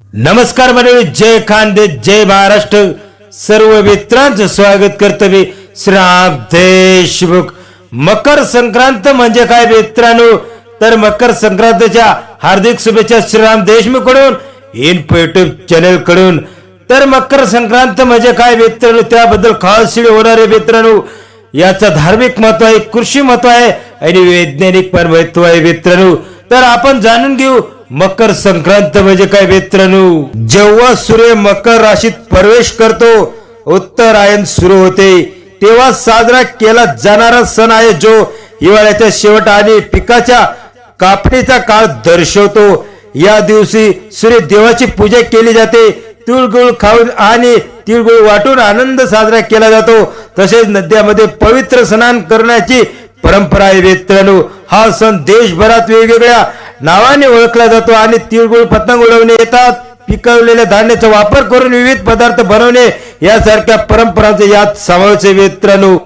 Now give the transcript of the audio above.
नमस्कार मंडळी जय खांदे जय महाराष्ट्र. सर्व मित्रांचं स्वागत करतो मी श्रीराम देशमुख. मकर संक्रांत म्हणजे काय मित्रांनो? तर मकर संक्रांतीच्या हार्दिक शुभेच्छा श्रीराम देशमुखकडून इन युट्यूब चॅनलकडून तर मकर संक्रांत म्हणजे काय मित्रांनो? त्याबद्दल खास होणारे होणार आहे मित्रांनो. याचं धार्मिक महत्त्व आहे कृषी महत्त्व आहे आणि वैज्ञानिक पण महत्त्व आहे मित्रांनो. तर आपण जाणून घेऊ मकर संक्रांत म्हणजे काय मित्रांनो? जेव्हा सूर्य मकर राशीत प्रवेश करतो उत्तरायण सुरू होते. तेव्हा साजरा केला जाणारा सण आहे जो हिवाळ्याच्या शेवट आणि पिकाच्या कापणीचा काळ दर्शवतो. या दिवशी सूर्य देवाची पूजा केली जाते. तिळगुळ खाऊन आणि तिळगुळ वाटून आनंद साजरा केला जातो. तसेच नद्यामध्ये पवित्र स्नान करण्याची परंपरा आहे मित्रांनो. हा सण देशभरात वेगवेगळ्या नावाने ओळखला जातो आणि तिळगुळ पतंग उडवणे येतात. पिकवलेल्या धान्याचा वापर करून विविध पदार्थ बनवणे यासारख्या परंपरांचा यात समावेश आहे मित्रांनो.